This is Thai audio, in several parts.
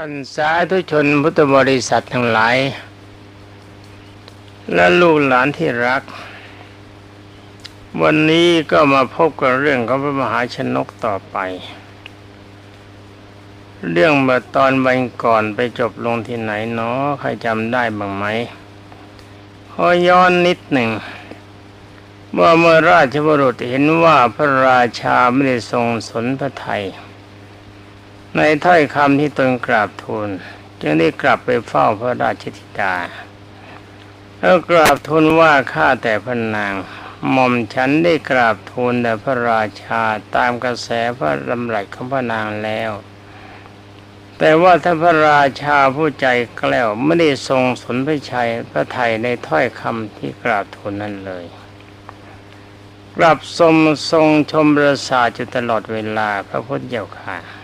ท่านสาธุชนพุทธบริษัททั้งหลาย และลูกหลานที่รัก วันนี้ก็มาพบกับเรื่องของพระมหาชนกต่อไป เรื่องเมื่อตอนวันก่อนไปจบลงที่ไหนเนาะใครจำได้บ้างไหมขอย้อนนิดหนึ่งว่าเมื่อราชบุรุษเห็นว่าพระราชาไม่ได้ทรงสนพระไทย ในถ้อยคำที่ตนกราบทูลจึงได้กลับไปเฝ้าพระราชธิดาแล้วกราบทูลว่าข้าแต่พระนางหม่อมฉันได้กราบทูลแด่พระราชาตามกระแสพระดำรัสของพระนางแล้ว แต่ว่าท่านพระราชาผู้ใจแกล้วไม่ได้ทรงสนพระชัยพระไทยในถ้อยคำที่กราบทูลนั้นเลย กลับทรงทรงชมประสาทอยู่ตลอดเวลาพระพุทธเจ้าค่ะ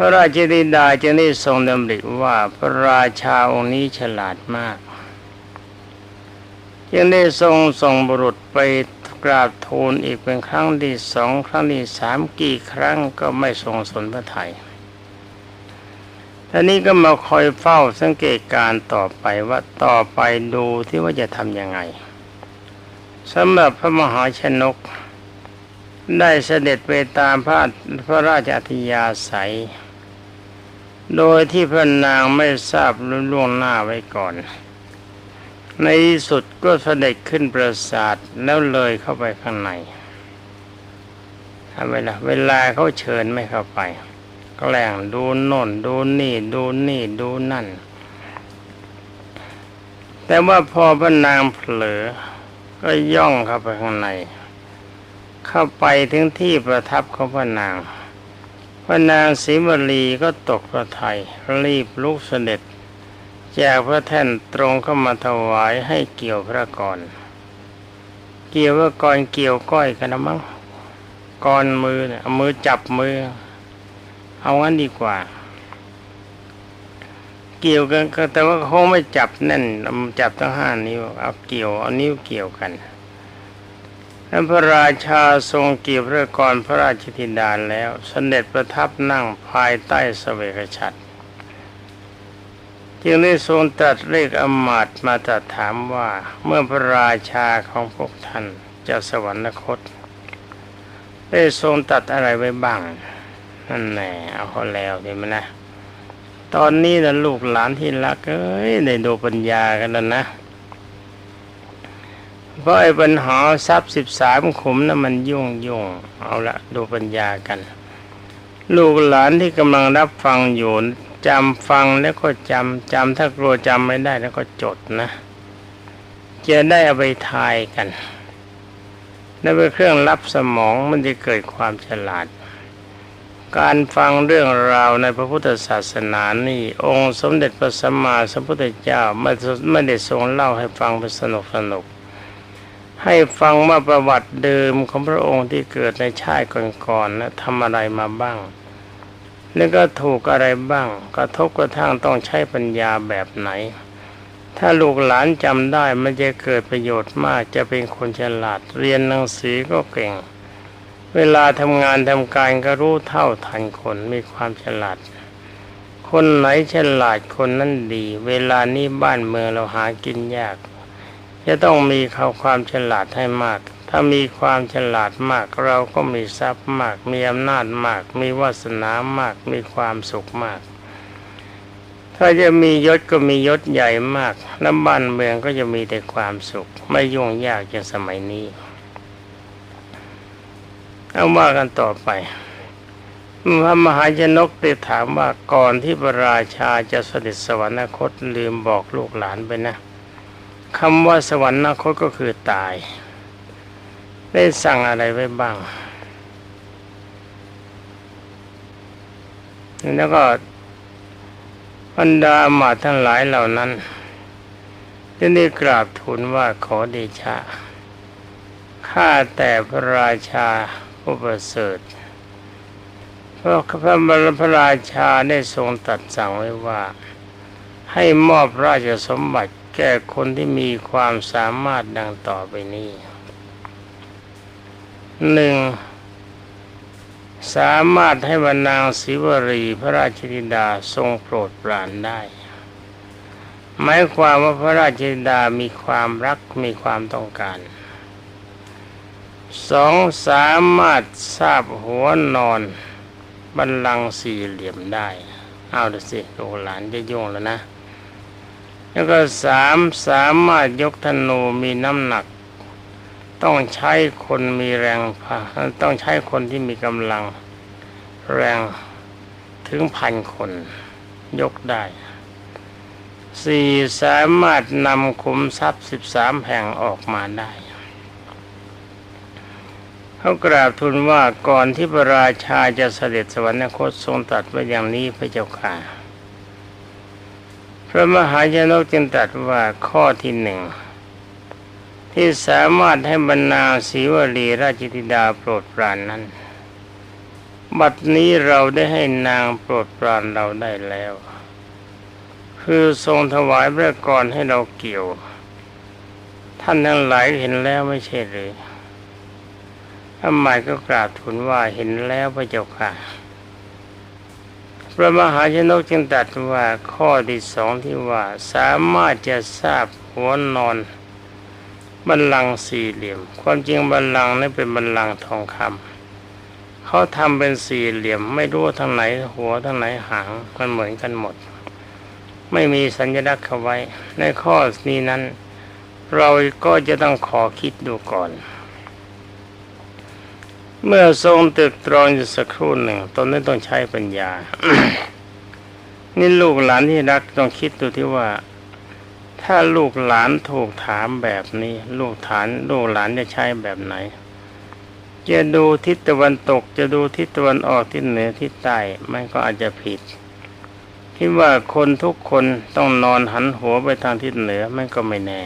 พระราชธิดาจึงได้ทรงดำริว่าพระราชาองค์นี้ฉลาดมาก จึงได้ทรงส่งบุรุษไปกราบทูลอีกเป็นครั้งที่สองครั้งที่สามกี่ครั้งก็ไม่ทรงสนพระไทยท่านี้ก็มาคอยเฝ้าสังเกตการต่อไปว่าต่อไปดูที่ว่าจะทำยังไงสำหรับพระมหาชนก ได้เสด็จไปตามพระพระราชอัธยาศัย โดยที่พระนางไม่ทราบล่วงหน้าไว้ก่อน ในที่สุดก็เสด็จขึ้นปราสาทแล้วเลยเข้าไปข้างในทำไมล่ะเวลาเขาเชิญไม่เข้าไปแหล่งดูโน่นดูนี่ดูนี่ดูนั่น แต่ว่าพอพระนางเผลอ ก็ย่องเข้าไปข้างใน เข้าไปถึงที่ประทับของพระนาง พระนางศรีวลีก็ตกพระไทยรีบลุกเสด็จแจกพระแท่นตรงเข้ามาถวายให้เกี่ยวพระกรเกี่ยวว่ากรเกี่ยวก้อยกันนะมั้งกรมือเนี่ยเอามือจับมือ เอางั้นดีกว่า เกี่ยวกันก็แต่ว่าเขาไม่จับแน่นจับทั้งห้านิ้วเอาเกี่ยวเอานิ้วเกี่ยวกัน แล้วพระราชาทรงเกี่ยวพระกรพระราชธิดาแล้วสเสด็จประทับนั่งภายใต้เสวกฉัตรจึงได้ทรงตรัสเรียกอมาตมาตรัสถามว่าเมื่อพระราชาของพวกท่านจะสวรรคต ได้ทรงตัดอะไรไว้บ้างนั่นแน่เอาเขาแล้วดีไหมนะ ตอนนี้นะลูกหลานที่รักเอ้ยได้ดูปัญญากันแล้วนะ เพราะไอ้ปัญหาทรัพย์สิบสามขุมนะั้นมันยุ่งยุ่งเอาละดูปัญญากัน ลูกหลานที่กำลังรับฟังอยู่จำฟังแล้วก็จำจำถ้ากลัวจำไม่ได้แล้วก็จดนะจะได้เอาไปทายกันนั่นเป็นเครื่องรับสมองมันจะเกิดความฉลาด การฟังเรื่องราวในพระพุทธศาสนานี่ องค์สมเด็จพระสัมมาสัมพุทธเจ้าไม่ไม่ได้ทรงเล่าให้ฟังเป็นสนุกสนุก ให้ฟังว่าประวัติเดิมของพระองค์ที่เกิดในชาติก่อนๆนะทำอะไรมาบ้าง แล้วก็ถูกอะไรบ้าง กระทบกระทั่งต้องใช้ปัญญาแบบไหน ถ้าลูกหลานจำได้มันจะเกิดประโยชน์มากจะเป็นคนฉลาด เรียนหนังสือก็เก่ง เวลาทำงานทำการก็รู้เท่าทันคนมีความฉลาด คนไหนฉลาดคนนั้นดี เวลานี้บ้านเมืองเราหากินยาก จะต้องมีเขาวความฉลาดให้มาก ถ้ามีความฉลาดมากเราก็มีทรัพย์มาก มีอำนาจมาก มีวาสนามาก มีความสุขมาก ถ้าจะมียศก็มียศใหญ่มากแล้วบ้านเมืองก็จะมีแต่ความสุข ไม่ยุ่งยากอย่างสมัยนี้เอาว่ากันต่อไปพระมหาชนกได้ถามว่าก่อนที่พระราชาจะเสด็จสวรรคตลืมบอกลูกหลานไปนะ คำว่าสวรรคตก็คือตาย ได้สั่งอะไรไว้บ้าง แล้วก็บรรดามาทั้งหลายเหล่านั้นจึงได้กราบทูลว่าขอเดชะ ข้าแต่พระราชาผู้ประเสริฐเพราะพระบรมพระราชาได้ทรงตัดสั่งไว้ว่า ให้มอบราชสมบัติ แก่คนที่มีความสามารถดังต่อไปนี้หนึ่งสามารถให้บรรนางศิวรีพระราชธิดาทรงโปรดปรานได้ หมายความว่าพระราชธิดามีความรักมีความต้องการสองสามารถทราบหัวนอนบันลังสี่เหลี่ยมได้ เอาดูสิลูกหลานจะยุ่งแล้วนะ แล้วก็สามสามารถยกธนูมีน้ำหนัก ต้องใช้คนมีแรงพาต้องใช้คนที่มีกำลังแรงถึงพันคน ยกได้สี่สามารถนำขุมทรัพย์สิบสามแห่งออกมาได้เขากราบทูลว่าก่อนที่พระราชาจะเสด็จสวรรคตทรงตรัสไว้อย่างนี้พระเจ้าค่ะ พระมหาชนกจึงตรัสว่าข้อที่หนึ่งที่สามารถให้บรรณาศีวลีราชธิดาโปรดปรานนั้น บัดนี้เราได้ให้นางโปรดปรานเราได้แล้ว คือทรงถวายพระกรให้เราเกี่ยว ท่านทั้งหลายเห็นแล้วไม่ใช่หรือทำไมก็กราบทูลว่าเห็นแล้วพระเจ้าค่ะ พระมหาชนกจึงตรัสว่าข้อที่สองที่ว่าสามารถจะทราบหัวนอนบัลลังสี่เหลี่ยม ความจริงบัลลังก์นี่เป็นบัลลังทองคำเขาทำเป็นสี่เหลี่ยม ไม่รู้ทางไหนหัวทางไหนหางมันเหมือนกันหมด ไม่มีสัญลักษณ์เขาไว้ ในข้อนี้นั้น เราก็จะต้องขอคิดดูก่อน เมื่อทรงตึกตรองอยู่สักครู่หนึ่งตนนั้นต้องใช้ปัญญา นี่ลูกหลานที่รักต้องคิดดูที่ว่า ถ้าลูกหลานถูกถามแบบนี้ ลูกฐานลูกหลานจะใช้แบบไหน จะดูทิศตะวันตก จะดูทิศตะวันออกทิศเหนือทิศใต้มันก็อาจจะผิดคิดว่าคนทุกคนต้องนอนหันหัวไปทางทิศเหนือมันก็ไม่แน่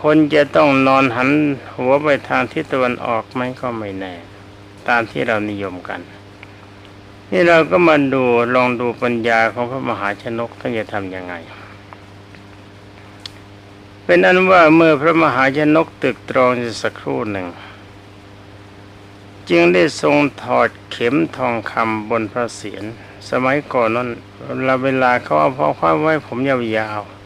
คนจะต้องนอนหันหัวไปทางทิศตะวันออกไหมก็ไม่แน่ ตามที่เรานิยมกัน นี่เราก็มาดูลองดูปัญญาของพระมหาชนกท่านจะทำยังไง เป็นอันว่าเมื่อพระมหาชนกตึกตรองสักครู่หนึ่ง จึงได้ทรงถอดเข็มทองคำบนพระเศียรสมัยก่อนนั้นเราเวลาเขาเอาพ่อคว้าไว้ผมยาวๆ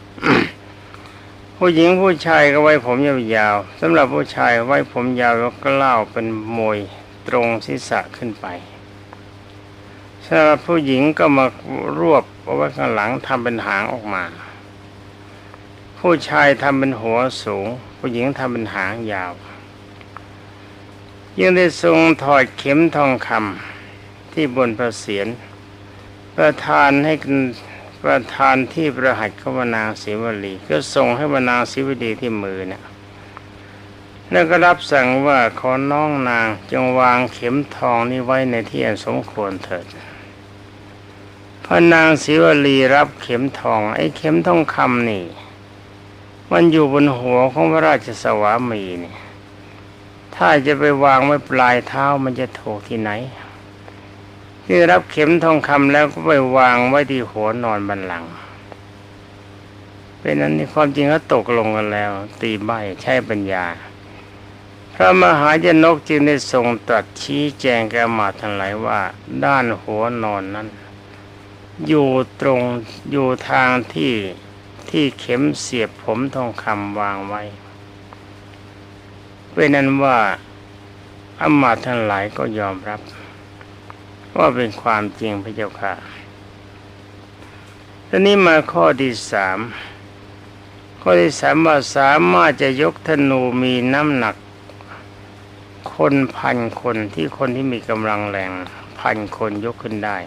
ผู้หญิงผู้ชายก็ไว้ผมยาวๆสำหรับผู้ชายไว้ผมยาวก็เล่าเป็นมวยตรงศีรษะขึ้นไปสำหรับผู้หญิงก็มารวบเอาไว้ข้างหลังทำเป็นหางออกมา ผู้ชายทำเป็นหัวสูง ผู้หญิงทำเป็นหางยาว ยังได้ทรงถอดเข็มทองคำที่บนพระเศียรประทานให้ ประทานที่ประหัตขวานางศิวลีก็ส่งให้วานางศิวลีที่มือเนะี่ยแล้วก็รับสั่งว่าขอน้องนางจงวางเข็มทองนี้ไว้ในที่อันสมควรเถิดพระนางศิวลีรับเข็มทอง ไอ้เข็มทองคำนี่ มันอยู่บนหัวของพระราชสวามีนี่ถ้าจะไปวางไว้ปลายเท้ามันจะถูกที่ไหน ที่รับเข็มทองคำแล้วก็ไปวางไว้ที่หัวนอนบันลังเป็นนั้นในความจริงก็ตกลงกันแล้ว ตีใบใช้ปัญญา พระมหายนกจึงได้ทรงตรัสชี้แจงแกมาทั้งหลายว่า ด้านหัวนอนนั้น อยู่ตรงอยู่ทางที่ที่เข็มเสียบผมทองคำวางไว้เป็นนั้นว่าอมาทั้งหลายก็ยอมรับ ว่าเป็นความจริงพระเจ้าค่ะทีนี้มาข้อที่สามข้อที่สามว่าสามารถจะยกธนูมีน้ำหนัก คนพันคนที่คนที่มีกำลังแรงพันคนยกขึ้นได้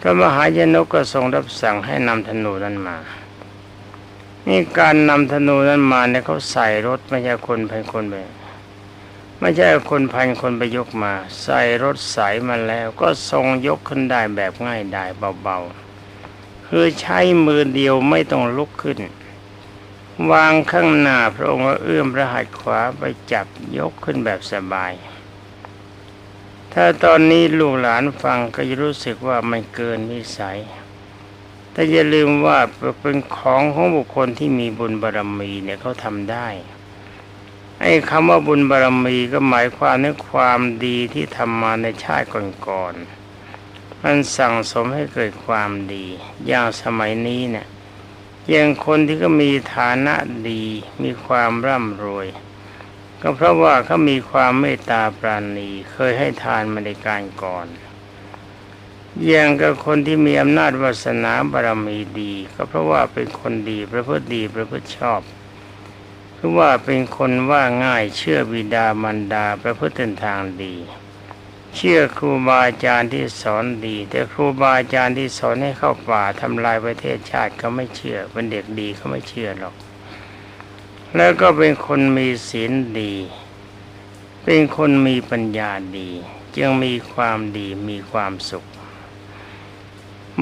พระมหายนกก็ทรงรับสั่งให้นำธนูนั้นมา นี่การนำธนูนั้นมาเนี่ยเขาใส่รถไม่ใช่คนพันคนไป ไม่ใช่คนพันคนไปยกมา ใส่รถใสมาแล้วก็ทรงยกขึ้นได้แบบง่ายดายเบาๆ คือใช้มือเดียวไม่ต้องลุกขึ้น วางข้างหน้าพระองค์เอื้อมพระหัตถ์ขวาไปจับยกขึ้นแบบสบาย ถ้าตอนนี้ลูกหลานฟังก็จะรู้สึกว่ามันเกินวิสัยแต่อย่าลืมว่าเป็นของของบุคคลที่มีบุญบารรมีเนี่ยเขาทำได้ ไอ้คำว่าบุญบารมีก็หมายความในความดีที่ทำมาในชาติก่อนๆมันสั่งสมให้เกิดความดี อย่างสมัยนี้เนี่ยอย่างคนที่ก็มีฐานะดี มีความร่ำรวย ก็เพราะว่าเขามีความเมตตาปราณีเคยให้ทานมาในการก่อนอย่างกับคนที่มีอำนาจวาสนาบารมีดี ก็เพราะว่าเป็นคนดีประพฤติดีประพฤติชอบ หรือว่าเป็นคนว่าง่ายเชื่อบิดามารดาประพฤติทางดี เชื่อครูบาอาจารย์ที่สอนดี แต่ครูบาอาจารย์ที่สอนให้เข้าป่าทำลายประเทศชาติเขาไม่เชื่อ เป็นเด็กดีเขาไม่เชื่อหรอก แล้วก็เป็นคนมีศีลดี เป็นคนมีปัญญาดี จึงมีความดีมีความสุข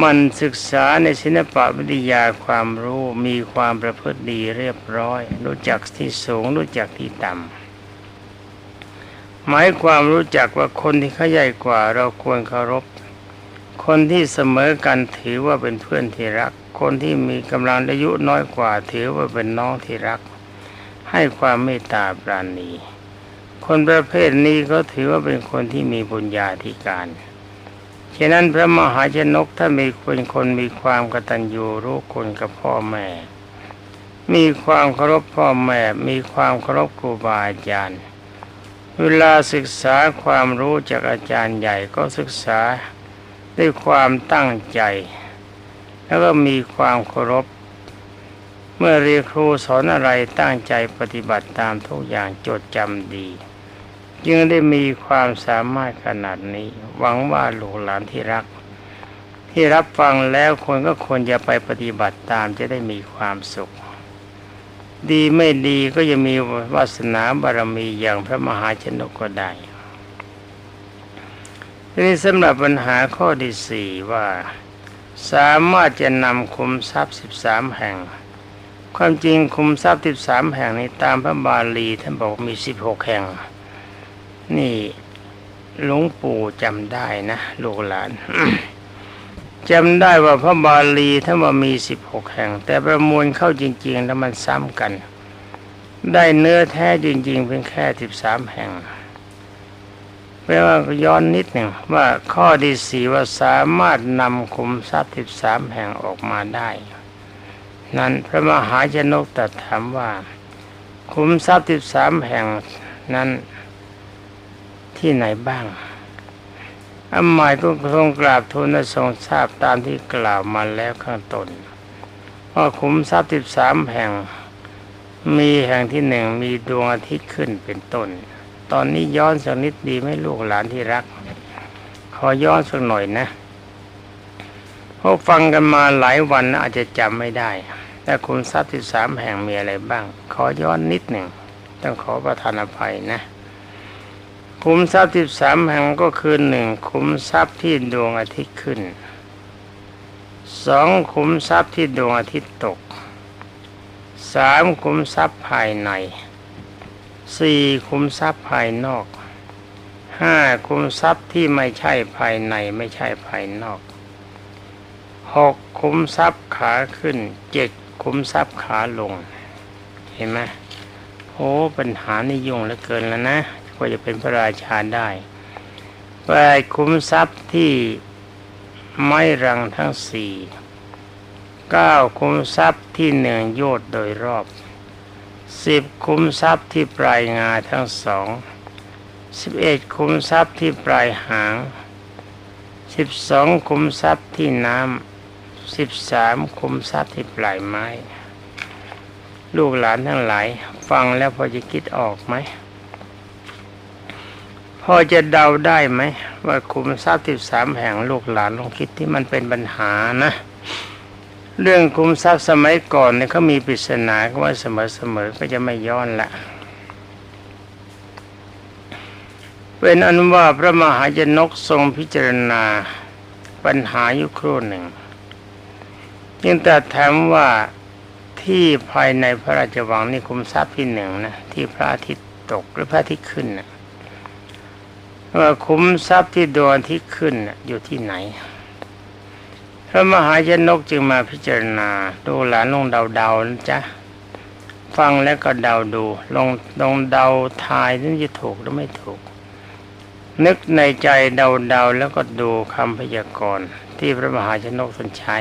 มันศึกษาในศิลปวิทยาความรู้มีความประพฤติดีเรียบร้อย รู้จักที่สูงรู้จักที่ต่ำหมายความรู้จักว่าคนที่เขาใหญ่กว่าเราควรเคารพ คนที่เสมอกันถือว่าเป็นเพื่อนที่รัก คนที่มีกำลังอายุน้อยกว่า ถือว่าเป็นน้องที่รัก ให้ความเมตตาปราณี คนประเภทนี้ก็ถือว่าเป็นคนที่มีบุญญาธิการ ฉะนั้นพระมหาชนกถ้ามีคนคนมีความกตัญญูรู้คนกับพ่อแม่ มีความเคารพพ่อแม่ มีความเคารพครูบาอาจารย์ เวลาศึกษาความรู้จากอาจารย์ใหญ่ก็ศึกษาด้วยความตั้งใจ แล้วก็มีความเคารพ เมื่อเรียนครูสอนอะไรตั้งใจปฏิบัติตามทุกอย่างจดจำดี จึงได้มีความสามารถขนาดนี้ หวังว่าลูกหลานที่รัก ที่รับฟังแล้วคนก็ควรจะไปปฏิบัติตามจะได้มีความสุข ดีไม่ดีก็จะมีวาสนาบารมีอย่างพระมหาชนกก็ได้ทีนี้สำหรับปัญหาข้อที่สี่ว่า สามารถจะนำคุมทรัพย์สิบสามแห่ง ความจริงคุมทรัพย์สิบสามแห่งในตามพระบาลีท่านบอกมีสิบหกแห่ง นี่หลวงปู่จำได้นะลูกหลานจำได้ว่าพระบาลีท่านว่ามีสิบหกแห่ง แต่ประมวลเข้าจริง ๆ แล้วมันซ้ำกัน ได้เนื้อแท้จริง ๆเป็นแค่สิบสามแห่งแปลว่าย้อนนิดหนึ่งว่าข้อที่สี่ว่าสามารถนำคุมทรัพย์สิบสามแห่งออกมาได้ นั้นพระมหาชนกตรัสถามว่า คุมทรัพย์สิบสามแห่งนั้น ที่ไหนบ้างอัมหมายก็ทรงกราบทูลทรงทราบตามที่กล่าวมาแล้วข้างต้นว่าขุมทรัพย์สิบสามแห่ง มีแห่งที่หนึ่งมีดวงอาทิตย์ขึ้นเป็นต้น ตอนนี้ย้อนสักนิดดีไหมลูกหลานที่รัก ขอย้อนสักหน่อยนะพวกฟังกันมาหลายวันอาจจะจำไม่ได้แต่ขุมทรัพย์สิบสามแห่งมีอะไรบ้าง ขอย้อนนิดหนึ่ง ต้องขอประทานอภัยนะ ขุมทรัพย์สิบสามแห่งก็คือหนึ่งขุมทรัพย์ที่ดวงอาทิตย์ขึ้นสองขุมทรัพย์ที่ดวงอาทิตย์ตกสามขุมทรัพย์ภายในสี่ขุมทรัพย์ภายนอกห้าขุมทรัพย์ที่ไม่ใช่ภายในไม่ใช่ภายนอกหกขุมทรัพย์ขาขึ้นเจ็ดขุมทรัพย์ขาลง เห็นไหมโอ้ปัญหานี่ยุ่งเหลือเกินแล้วนะ กว่าจะเป็นพระราชาได้แปดคุ้มทรัพย์ที่ไม่รังทั้งสี่เก้าคุ้มทรัพย์ที่หนึ่งโยดโดยรอบสิบคุ้มทรัพย์ที่ปลายงาทั้งสองสิบเอ็ดคุ้มทรัพย์ที่ปลายหางสิบสองคุ้มทรัพย์ที่น้ำสิบสามคุ้มทรัพย์ที่ปลายไม้ ลูกหลานทั้งหลาย ฟังแล้วพอจะคิดออกไหม พอจะเดาได้ไหมว่าคุมทรัพย์สิบสามแห่งลูกหลานลองคิดที่มันเป็นปัญหานะ เรื่องคุมทรัพย์สมัยก่อนเนี่ยเขามีปริศนาว่าเสมอๆก็จะไม่ย้อนละเป็นอนุว่าพระมหายนกทรงพิจารณาปัญหาอยู่ครู่หนึ่งจึงแต่ถามว่าที่ภายในพระราชวังนี่คุมทรัพย์ที่หนึ่งนะที่พระอาทิตย์ตกหรือพระอาทิตย์ขึ้นนะ ว่าคุ้มทรัพย์ที่ดวงที่ขึ้นอยู่ที่ไหน พระมหายนกจึงมาพิจารณาดูหลานลงเดาๆนะจ๊ะฟังแล้วก็เดาดูลองลองเดาทายนี่จะถูกหรือไม่ถูก นึกในใจเดาเดาแล้วก็ดูคำพยากรณ์ที่พระมหาชนกท่านใช้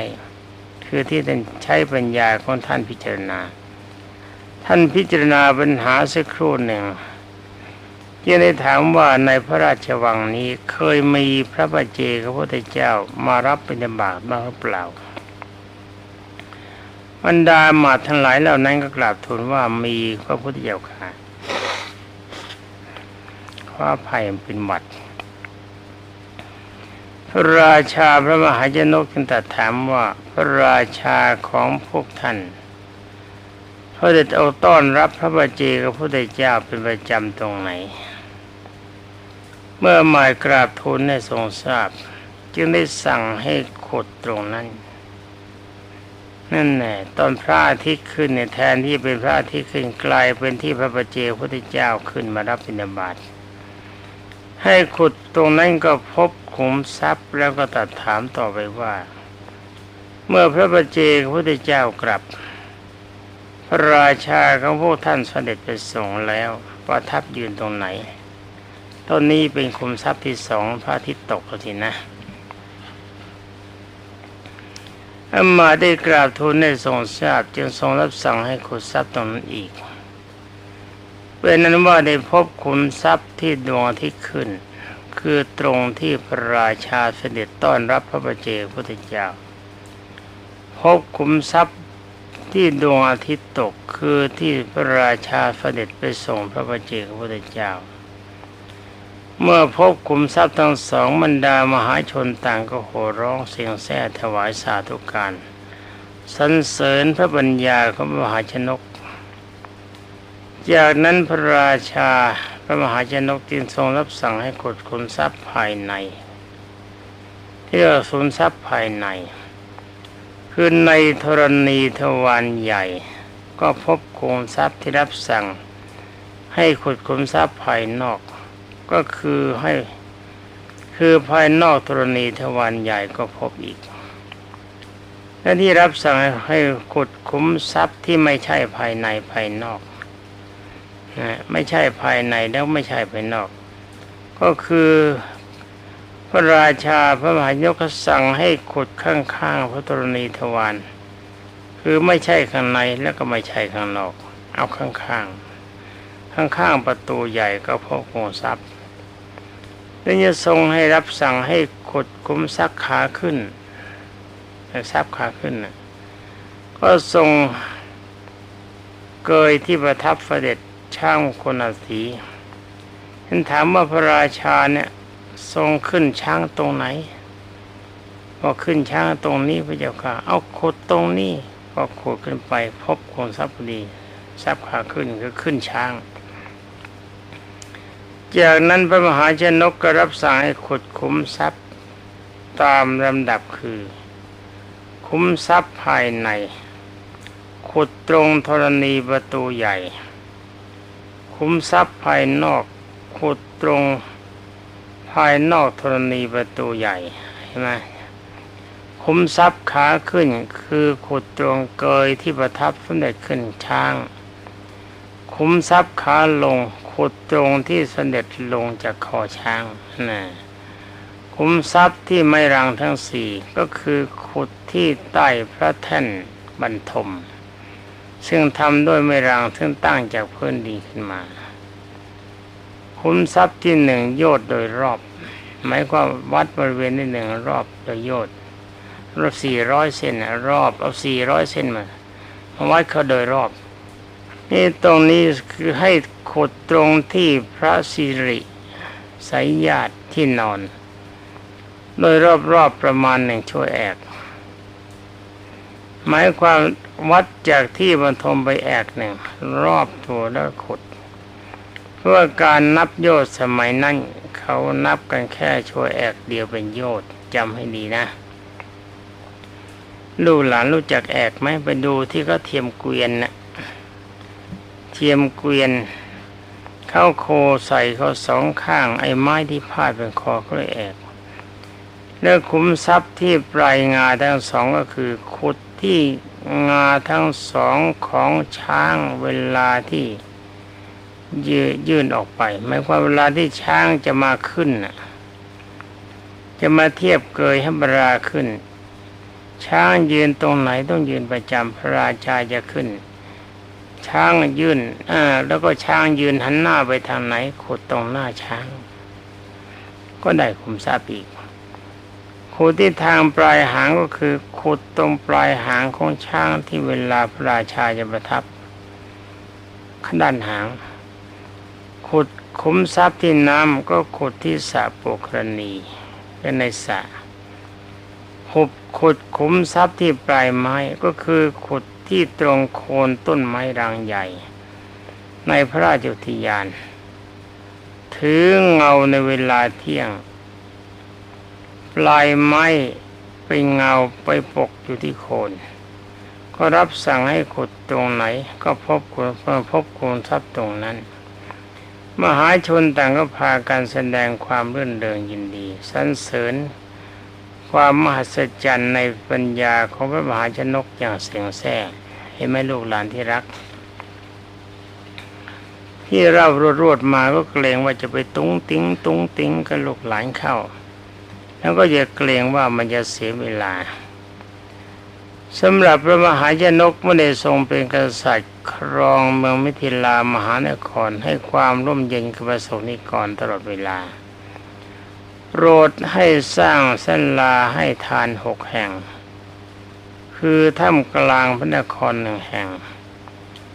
คือที่ท่านใช้ปัญญาของท่านพิจารณา ท่านพิจารณาปัญหาสักครู่หนึ่ง ยังได้ถามว่าในพระราชวังนี้เคยมีพระบัจเจกพระพุทธเจ้ามารับเป็นบาตบ้างหรือเปล่าบรรดาหมาทั้งหลายเหล่านั้นก็กราบทูลว่ามีพระพุทธเจ้าค่ะว่าภัยเป็นหวัดพระราชาพระมหาชนกจึงตรัสถามว่าพระราชาของพวกท่านพระเดชเอาต้อนรับพระบัจเจกพระพุทธเจ้าเป็นประจำตรงไหน เมื่อหมายกราบทูลให้ทรงทราบ จึงได้สั่งให้ขุดตรงนั้นนั่นแหละตอนพระอาทิตย์ขึ้นเนี่ยแทนที่เป็นพระอาทิตย์ขึ้นกลายเป็นที่พระบัจเจพระพุทธเจ้าขึ้นมารับบิณฑบาตให้ขุดตรงนั้นก็พบขุมทรัพย์แล้วก็ตัดถามต่อไปว่า เมื่อพระบัจเจพระพุทธเจ้ากลับ พระราชาของพวกท่านเสด็จไปส่งแล้วประทับยืนตรงไหน ต้นนี้เป็นคุมทรัพย์ที่สองพระอาทิตย์ตกแล้วทีนะอามาได้กราบทูลในทรงทราบจึงทรงรับสั่งให้ขุดทรัพย์ตรงนั้นอีก เป็นนั้นว่าได้พบขุมทรัพย์ที่ดวงที่ขึ้น คือตรงที่พระราชาเสด็จต้อนรับพระบเจกพุทธเจ้า พบขุมทรัพย์ที่ดวงอาทิตย์ตกคือที่พระราชาเสด็จไปส่งพระบเจกพุทธเจ้า เมื่อพบขุมทรัพย์ทั้งสองบรรดามหาชนต่างก็โห่ร้องเสียงแซ่ถวายสาธุการสรรเสริญพระปัญญาของมหาชนก จากนั้นพระราชาพระมหาชนกจึงทรงรับสั่งให้ขุดขุมทรัพย์ภายในที่เรียกว่าขุมทรัพย์ภายใน คือในธรณีทวารใหญ่ ก็พบขุมทรัพย์ที่รับสั่ง ให้ขุดขุมทรัพย์ภายนอก ก็คือให้คือภายนอกธรณีทวารใหญ่ก็พบอีกและที่รับสั่งให้ขุดขุมทรัพย์ที่ไม่ใช่ภายในภายนอกนะไม่ใช่ภายในแล้วไม่ใช่ภายนอก ก็คือพระราชาพระมหายกสั่งให้ขุดข้างๆพระธรณีทวารคือไม่ใช่ข้างในแล้วก็ไม่ใช่ข้างนอก เอาข้างๆข้างๆประตูใหญ่ก็พบโงทรัพย์ แล้วจะทรงให้รับสั่งให้ขุดคุ้มซักขาขึ้นซับขาขึ้น ก็ทรงเกยที่ประทับเสด็จช่างคนอาศีท่านถามว่าพระราชาเนี่ยทรงขึ้นช้างตรงไหนก็ขึ้นช้างตรงนี้พระเจ้าค่ะ เอาขุดตรงนี้ก็ขุดขึ้นไปพบคนทรัพย์พอดีทรัพย์ขาขึ้นก็ขึ้นช้าง จากนั้นพระมหาชนกก็รับสั่งให้ขุดคุ้มทรัพย์ ตามลำดับคือ คุ้มทรัพย์ภายใน ขุดตรงธรณีประตูใหญ่ คุ้มทรัพย์ภายนอก ขุดตรงภายนอกธรณีประตูใหญ่ใช่ไหมคุ้มทรัพย์ขาขึ้นคือขุดตรงเกยที่ประทับสมเด็จขึ้นช้าง คุ้มทรัพย์ขาลง ขุดตรงที่เสด็จลงจากคอช้างนะคุ้มทรัพย์ที่ไม่รังทั้งสี่ก็คือขุดที่ใต้พระแท่นบรรทม ซึ่งทำด้วยไม่รังซึ่งตั้งจากพื้นดินขึ้นมาคุ้มทรัพย์ที่หนึ่งโยดโดยรอบหมายความวัดบริเวณที่หนึ่งรอบโดยโยดรอบสี่ร้อยเส้นรอบเอาสี่ร้อยเส้นมามาวัดเขาโดยรอบ นี่ตรงนี้คือให้ขุดตรงที่พระสิริสายญาติที่นอน โดยรอบๆประมาณหนึ่งชั่วแอกหมายความวัดจากที่บรรทมไปแอกหนึ่ง รอบตัวแล้วขุด เพื่อการนับโยชน์สมัยนั้นเขานับกันแค่ชั่วแอกเดียวเป็นโยชน์จำให้ดีนะ ลูกหลานรู้จักแอกไหมไปดูที่เขาเทียมเกวียนนะ เทียมเกวียน เข้าโคใส่เขาสองข้าง ไอ้ไม้ที่พาดเป็นคอก็เลยแอกแล้วขุมทรัพย์ที่ปลายงาทั้งสองก็คือขุดที่งาทั้งสองของช้างเวลาที่ยืยื่นออกไปหมายความเวลาที่ช้างจะมาขึ้นจะมาเทียบเกยให้บราขึ้น ช้างยืนตรงไหนต้องยืนประจำพระราชาจะขึ้น ช้างยืนอ่าแล้วก็ช้างยืนหันหน้าไปทางไหนขุดตรงหน้าช้าง ก็ได้คุมทราบอีกขุดที่ทางปลายหางก็คือขุดตรงปลายหางของช้างที่เวลาพระราชาจะประทับขด้านหาง ขุดคุ้มทรัพย์ที่น้ำก็ขุดที่สระโปกรณีเป็นในสระหุบขุดคุ้มทรัพย์ที่ปลายไม้ก็คือขุด ที่ตรงโคนต้นไม้รางใหญ่ ในพระราชอุทยาน ถือเงาในเวลาเที่ยง ปลายไม้ไปเงาไปปกอยู่ที่โคน ก็รับสั่งให้ขุดตรงไหน ก็พบคุณพบคูณทรัพย์ตรงนั้น มหาชนต่างก็พากันแสดงความรื่นเริงยินดี สรรเสริญ ความมหัศจรรย์ในปัญญาของพระมหาชนกอย่างเสียงแซ่เห็นไหมลูกหลานที่รัก ที่เรารวดมาก็เกรงว่าจะไปตุ้งติ้งตุ้งติ้งกับลูกหลานเข้า แล้วก็อย่าเกรงว่ามันจะเสียเวลาสำหรับพระมหาชนกเมื่อได้ทรงเป็นกษัตริย์ครองเมืองมิถิลามหานครให้ความร่มเย็นกับประสงนิกรตลอดเวลา โปรดให้สร้างเส้นลาให้ทานหกแห่ง คือถ้ำกลางพระนครหนึ่งแห่ง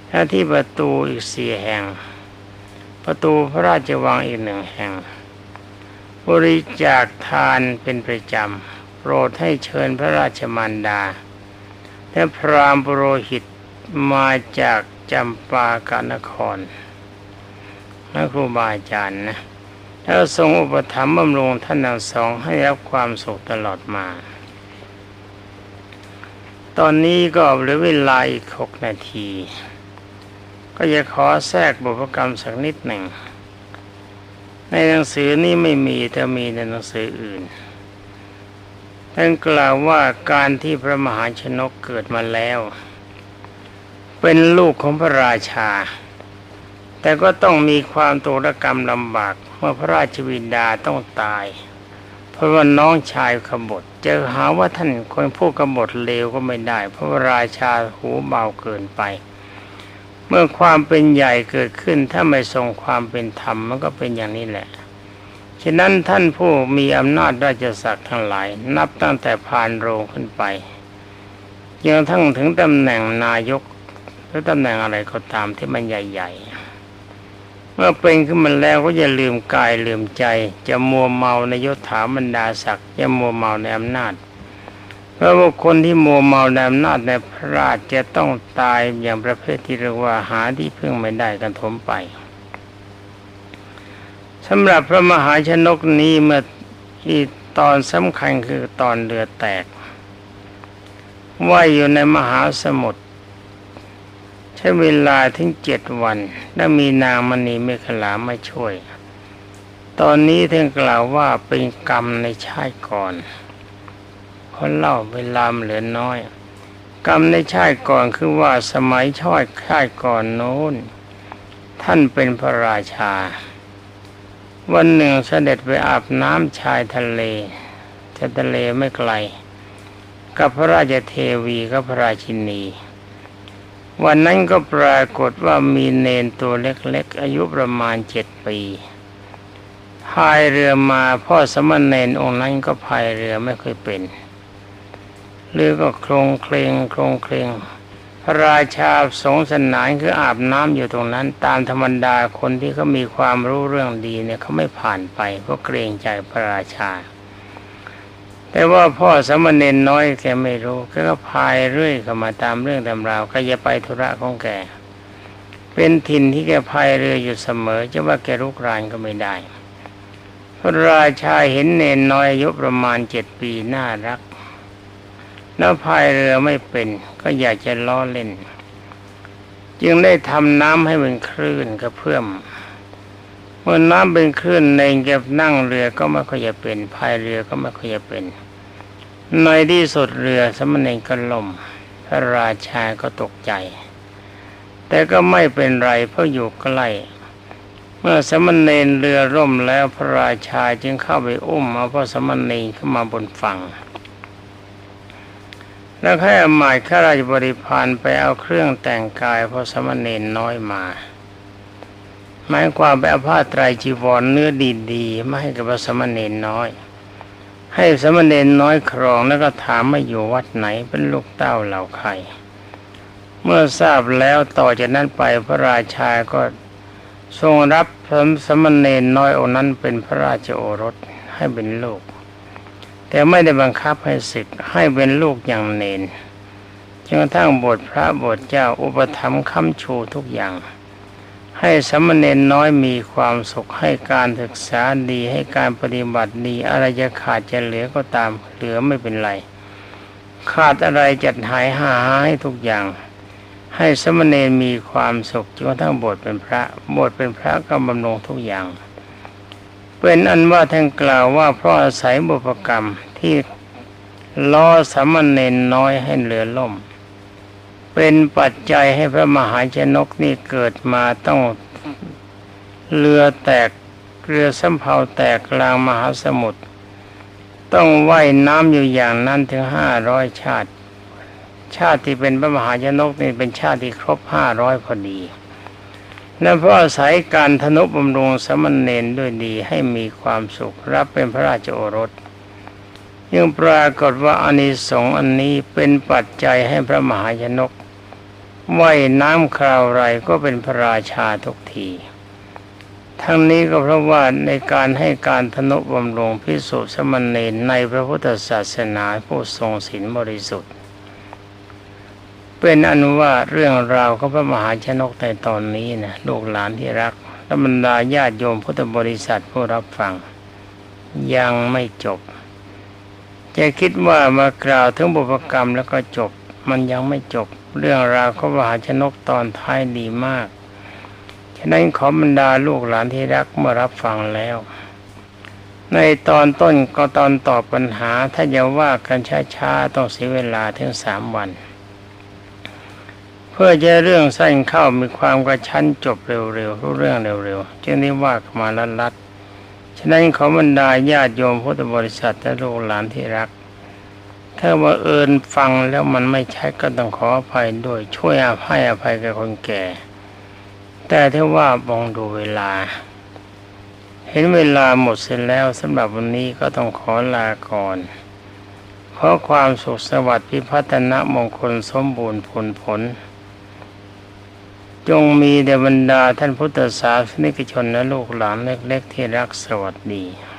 และที่ประตูอีกสี่แห่ง ประตูพระราชวังอีกหนึ่งแห่ง บริจาคทานเป็นประจำ โปรดให้เชิญพระราชมารดา และพรามณ์ปุโรหิตมาจากจำปากานครและครูบาอาจารย์นะ แล้วทรงอุปถัมภ์บำรุงท่านทั้งสองให้รับความสุขตลอดมา ตอนนี้ก็เหลือเวลาอีกหกนาที ก็จะขอแทรกบุพกรรมสักนิดหนึ่ง ในหนังสือนี้ไม่มีแต่มีในหนังสืออื่น ท่านกล่าวว่าการที่พระมหาชนกเกิดมาแล้ว เป็นลูกของพระราชา แต่ก็ต้องมีความตุรกรรมลำบาก เมื่อพระราชวินดาต้องตาย เพราะว่าน้องชายขบฏเจอหาว่าท่านคนพูดกบฏเลวก็ไม่ได้ เพราะว่าราชาหูเบาเกินไป เมื่อความเป็นใหญ่เกิดขึ้นถ้าไม่ทรงความเป็นธรรมมันก็เป็นอย่างนี้แหละฉะนั้นท่านผู้มีอำนาจราชศักดิ์ทั้งหลาย นับตั้งแต่พานโรงขึ้นไปยังทั้งถึงตำแหน่งนายกหรือตำแหน่งอะไรก็ตามที่มันใหญ่ ๆ เมื่อเป็นขึ้นมาแล้วก็อย่าลืมกายลืมใจ จะมัวเมาในยศถาบรรดาศักดิ์จะมัวเมาในอำนาจเพราะว่าคนที่มัวเมาในอำนาจในพระราชจะต้องตายอย่างประเภทที่เรียกว่าหาที่พึ่งไม่ได้กันทมไปสำหรับพระมหาชนกนี้เมื่อีตอนสำคัญคือตอนเรือแตกว่ายอยู่ในมหาสมุทร ช้เวลาถึงเจ็ดวัน และมีนางมณีเมขลามาช่วย ตอนนี้ท่านกล่าวว่าเป็นกรรมในชาติก่อนเพราะเล่าเวลาเหลือน้อย กรรมในชาติก่อนคือว่าสมัยช่อดชาติก่อนโน้น ท่านเป็นพระราชา วันหนึ่งเสด็จไปอาบน้ำชายทะเลชายทะเลไม่ไกล กับพระราชเทวีกับพระราชินี วันนั้นก็ปรากฏว่ามีเนนตัวเล็กๆ อายุประมาณเจ็ดปีพายเรือมาพ่อสมณเณรองค์นั้นก็พายเรือไม่เคยเป็นเรือก็โครงเคลงโครงเคลงพระราชาสงสนานคืออาบน้ำอยู่ตรงนั้น ตามธรรมดาคนที่เขามีความรู้เรื่องดีเนี่ยเขาไม่ผ่านไปเพราะเกรงใจพระราชา แต่ว่าพ่อสมณเณรน้อยแกไม่รู้แกก็พายเรื่อยเข้ามาตามเรื่องตำราวก็จะไปธุระของแก เป็นถิ่นที่แกพายเรืออยู่เสมอจะว่าแกรุกรานก็ไม่ได้พระราชาเห็นเนนน้อยอายุประมาณเจ็ดปีน่ารัก แล้วพายเรือไม่เป็น ก็อยากจะล้อเล่น จึงได้ทำน้ำให้เป็นคลื่นกระเพื่อม เมื่อน้ำเป็นคลื่นในแกบนั่งเรือก็ไม่ค่อยจะเป็นพายเรือก็ไม่ค่อยจะเป็น ในที่สุดเรือสมณเณรก็ล่มพระราชาก็ตกใจ แต่ก็ไม่เป็นไรเพราะอยู่ใกล้เมื่อสมณเณรเรือร่มแล้วพระราชาจึงเข้าไปอุ้มเอาพระสมณเณรขึ้นมาบนฝั่ง แล้วให้อมายข้าราชบริพารไปเอาเครื่องแต่งกายพระสมณเณรน้อยมา หมายความไปเอาผ้าไตรจีวรเนื้อดีๆมาให้กับสมณเณรน้อย ให้สมณเณรน้อยครองแล้วก็ถามมาอยู่วัดไหนเป็นลูกเต้าเหล่าใครเมื่อทราบแล้วต่อจากนั้นไปพระราชาก็ทรงรับสมณเณรน้อยองนั้นเป็นพระราชโอรสให้เป็นลูก แต่ไม่ได้บังคับให้ศึกให้เป็นลูกอย่างเนนจนกระทั่งบทพระบทเจ้าอุปถัมภ์ค้ำชูทุกอย่าง ให้สมณเณรน้อยมีความสุขให้การศึกษาดีให้การปฏิบัติดีอะไรจะขาดจะเหลือก็ตามเหลือไม่เป็นไร ขาดอะไรจัดหายหาให้ทุกอย่าง ให้สมณเณรมีความสุขจนกระทั่งบทเป็นพระบทเป็นพระก็บำรุงทุกอย่าง เป็นอันว่าท่านกล่าวว่าเพราะอาศัยบุพกรรมที่ล้อสมณเณรน้อยให้เรือล่ม เป็นปัจจัยให้พระมหาชนกนี่เกิดมาต้องเรือแตกเรือสำเภาแตกกลางมหาสมุทรต้องว่ายน้ำอยู่อย่างนั้นถึงห้าร้อยชาติ ชาติที่เป็นพระมหาชนกนี่เป็นชาติที่ครบห้าร้อยพอดีและเพราะอาศัยการทนุบำรุงสมณเณรด้วยดีให้มีความสุขรับเป็นพระราชโอรส ยังปรากฏว่าอานิสงส์อันนี้เป็นปัจจัยให้พระมหาชนกว่ายน้ำคราวไรก็เป็นพระราชาทุกที ทั้งนี้ก็เพราะว่าในการให้การทนุบำรุงพิสุสมณเณรในพระพุทธศาสนาผู้ทรงศีลบริสุทธิ์ เป็นอนุว่าเรื่องราวของพระมหาชนกในตอนนี้นะลูกหลานที่รักและบรรดาญาติโยมพุทธบริษัทผู้รับฟัง ยังไม่จบ จะคิดว่ามากล่าวถึงบุพกรรมแล้วก็จบ มันยังไม่จบ เรื่องราวของมหาชนกตอนท้ายดีมาก ฉะนั้นขอบรรดาลูกหลานที่รักเมื่อรับฟังแล้ว ในตอนต้นก็ตอนตอบปัญหาถ้าจะว่ากันช้าๆต้องเสียเวลาถึงสามวัน เพื่อจะเรื่องสั้นเข้ามีความกระชั้นจบเร็วๆรู้เรื่องเร็วๆจึงได้ว่ามาลัดๆ ฉะนั้นขอบรรดาญาติโยมพุทธบริษัทและลูกหลานที่รัก ถ้าว่าเอิญฟังแล้วมันไม่ใช่ก็ต้องขออภัยด้วยช่วยอภัยอภัยกับคนแก่ แต่ถ้าว่ามองดูเวลา เห็นเวลาหมดเสร็จแล้วสำหรับวันนี้ก็ต้องขอลาก่อนขอความสุขสวัสดิ์พิพัฒนมงคลสมบูรณ์ผลผล จงมีเดบรรดาท่านพุทธศาสนิกชนและลูกหลานเล็ก ๆ ที่รักสวัสดี